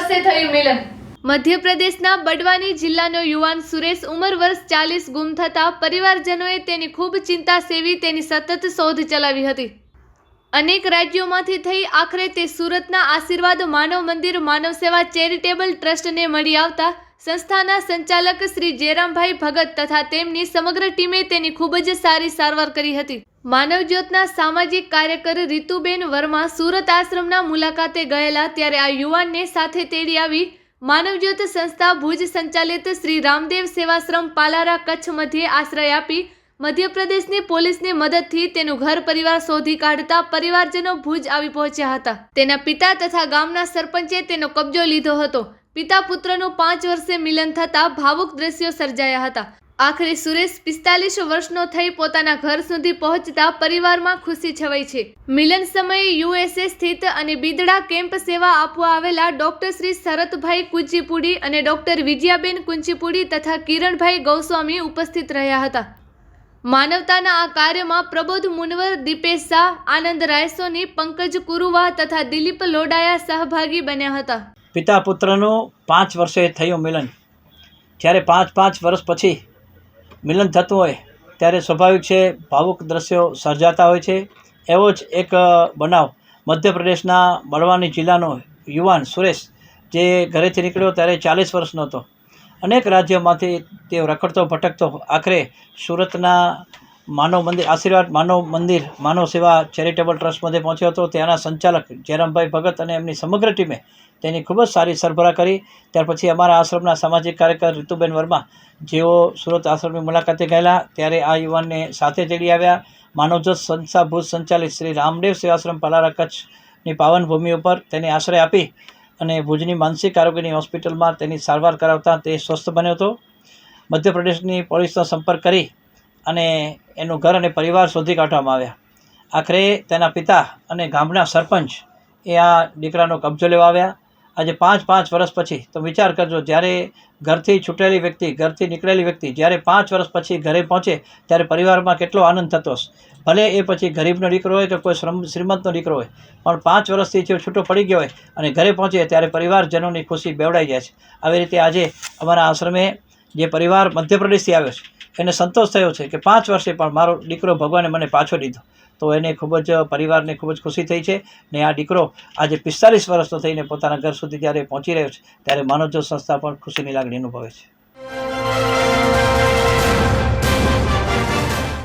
થયું મિલન. મધ્યપ્રદેશના બડવાની જિલ્લાનો યુવાન સુરેશ ઉંમર વર્ષ ચાલીસ ગુમ થતાં પરિવારજનોએ તેની ખૂબ ચિંતા સેવી તેની સતત શોધ ચલાવી હતી. અનેક રાજ્યોમાંથી થઈ આખરે તે સુરતના આશીર્વાદ માનવ મંદિર માનવ સેવા ચેરિટેબલ ટ્રસ્ટને મળી આવતા સંસ્થાના સંચાલક શ્રી જયરામભાઈ ભગત તથા તેમની સમગ્ર ટીમે તેની ખૂબ જ સારી સારવાર કરી હતી. માનવજ્યોતના સામાજિક કાર્યકર રીતુબેન વર્મા સુરત આશ્રમના મુલાકાતે ગયેલા ત્યારે આ યુવાનને સાથે તેડી આવી માનવજ્યોત સંસ્થા ભુજ સંચાલિત શ્રી રામદેવ સેવાશ્રમ પાલારા કચ્છ મધ્યે આશ્રય આપી મધ્યપ્રદેશની પોલીસની મદદથી તેનું ઘર પરિવાર શોધી કાઢતા પરિવારજનો ભુજ આવી પહોંચ્યા હતા. તેના પિતા તથા ગામના સરપંચે તેનો કબજો લીધો હતો. પિતા પુત્રનું પાંચ વર્ષે મિલન થતાં ભાવુક દ્રશ્યો સર્જાયા હતા. આખરે સુરેશ પિસ્તાલીસ વર્ષનો થઈ પોતાના ઘર સુધી પહોંચતા પરિવારમાં ખુશી છવાઈ છે. મિલન સમયે યુએસએ સ્થિત અને બિદડા કેમ્પ સેવા આપવા આવેલા ડોક્ટર શ્રી શરતભાઈ કુંચીપુડી અને ડોક્ટર વિજયાબેન કુંચીપુડી તથા કિરણભાઈ ગૌસ્વામી ઉપસ્થિત રહ્યા હતા. માનવતાના આ કાર્યમાં પ્રબોધ મુનવર, દીપેશ શાહ, આનંદ રાયસોની, પંકજ કુરુવા તથા દિલીપ લોડાયા સહભાગી બન્યા હતા. પિતા પુત્રનું પાંચ વર્ષે થયું મિલન. જ્યારે પાંચ પાંચ વર્ષ પછી મિલન થતું હોય, ત્યારે સ્વાભાવિક છે, ભાવુક દ્રશ્યો સર્જાતા હોય છે. એવો જ એક બનાવ મધ્યપ્રદેશના બળવાની જિલ્લાનો યુવાન સુરેશ, જે ઘરેથી નીકળ્યો ત્યારે ચાલીસ વર્ષનો હતો. અનેક રાજ્યોમાંથી તે રખડતો, ભટકતો, આખરે સુરતના માનવ મંદિર, આશીર્વાદ માનવ મંદિર, માનવ સેવા ચેરિટેબલ ટ્રસ્ટમાંથી પહોંચ્યો હતો. ત્યાંના સંચાલક જયરામભાઈ ભગત અને એમની સમગ્ર ટીમે તેની ખૂબ જ સારી સરભરા કરી. ત્યાર પછી અમારા આશ્રમના સામાજિક કાર્યકર રીતુબેન વર્મા, જેઓ સુરત આશ્રમની મુલાકાતે ગયેલા, ત્યારે આ યુવાનને સાથે તેડી આવ્યા. માનવજત સંસ્થા ભુજ સંચાલિત શ્રી રામદેવ સેવાશ્રમ પલારા કચ્છની પાવન ભૂમિ ઉપર તેને આશ્રય આપી અને ભુજની માનસિક આરોગ્યની હોસ્પિટલમાં તેની સારવાર કરાવતા તે સ્વસ્થ બન્યો હતો. મધ્યપ્રદેશની પોલીસનો સંપર્ક કરી અને એનું ઘર અને પરિવાર શોધી કાઢવામાં આવ્યા. આખરે તેના પિતા અને ગામના સરપંચ એ આ દીકરાનો કબજો લેવા આવ્યા. આજે પાંચ પાંચ વર્ષ પછી, તો વિચાર કરજો, જ્યારે ઘરથી છૂટેલી વ્યક્તિ, ઘરથી નીકળેલી વ્યક્તિ, જ્યારે પાંચ વર્ષ પછી ઘરે પહોંચે, ત્યારે પરિવારમાં કેટલો આનંદ થતો હશે. ભલે એ પછી ગરીબનો દીકરો હોય કે કોઈ શ્રમ, શ્રીમંતનો દીકરો હોય, પણ પાંચ વર્ષથી જો છૂટો પડી ગયો હોય અને ઘરે પહોંચે, ત્યારે પરિવારજનોની ખુશી બેવડાઈ જાય છે. આવી રીતે આજે અમારા આશ્રમે જે પરિવાર મધ્યપ્રદેશથી આવ્યો છે એને સંતોષ થયો છે કે પાંચ વર્ષે પણ મારો દીકરો ભગવાને મને પાછો દીધો. તો એને ખૂબ જ પરિવારને ખૂબ જ ખુશી થઈ છે ને આ દીકરો આજે પિસ્તાલીસ વર્ષનો થઈને પોતાના ઘર સુધી જ્યારે પહોંચી રહ્યો છે, ત્યારે માનવજો સંસ્થા પણ ખુશીની લાગણી અનુભવે છે.